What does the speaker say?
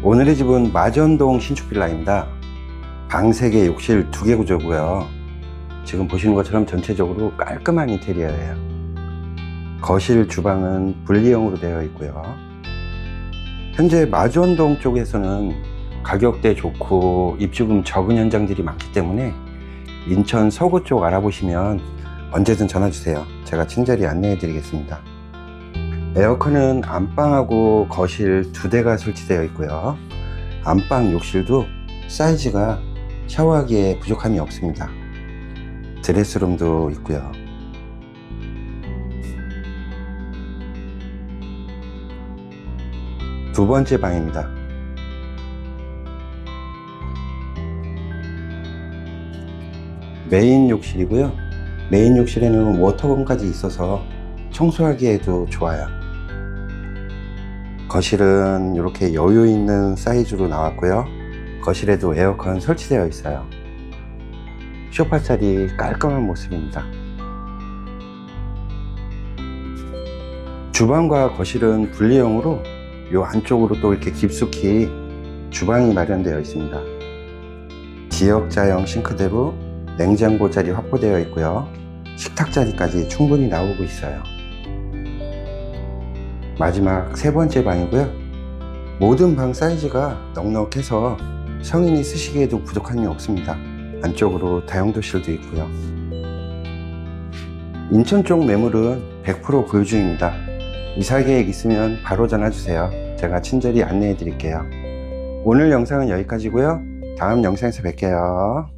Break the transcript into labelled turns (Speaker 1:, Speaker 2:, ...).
Speaker 1: 오늘의 집은 마전동 신축 빌라입니다. 방 3개, 욕실 2개 구조고요. 지금 보시는 것처럼 전체적으로 깔끔한 인테리어예요. 거실, 주방은 분리형으로 되어 있고요. 현재 마전동 쪽에서는 가격대 좋고 입주금 적은 현장들이 많기 때문에 인천 서구 쪽 알아보시면 언제든 전화 주세요. 제가 친절히 안내해 드리겠습니다. 에어컨은 안방하고 거실 두 대가 설치되어 있고요. 안방 욕실도 사이즈가 샤워하기에 부족함이 없습니다. 드레스룸도 있고요. 두 번째 방입니다. 메인 욕실이고요. 메인 욕실에는 워터건까지 있어서 청소하기에도 좋아요. 거실은 이렇게 여유 있는 사이즈로 나왔고요. 거실에도 에어컨 설치되어 있어요. 쇼파 자리 깔끔한 모습입니다. 주방과 거실은 분리형으로 이 안쪽으로 또 이렇게 깊숙이 주방이 마련되어 있습니다. 지역자형 싱크대로 냉장고 자리 확보되어 있고요. 식탁 자리까지 충분히 나오고 있어요. 마지막 세 번째 방이고요. 모든 방 사이즈가 넉넉해서 성인이 쓰시기에도 부족함이 없습니다. 안쪽으로 다용도실도 있고요. 인천 쪽 매물은 100% 보유 중입니다. 이사 계획 있으면 바로 전화 주세요. 제가 친절히 안내해 드릴게요. 오늘 영상은 여기까지고요. 다음 영상에서 뵐게요.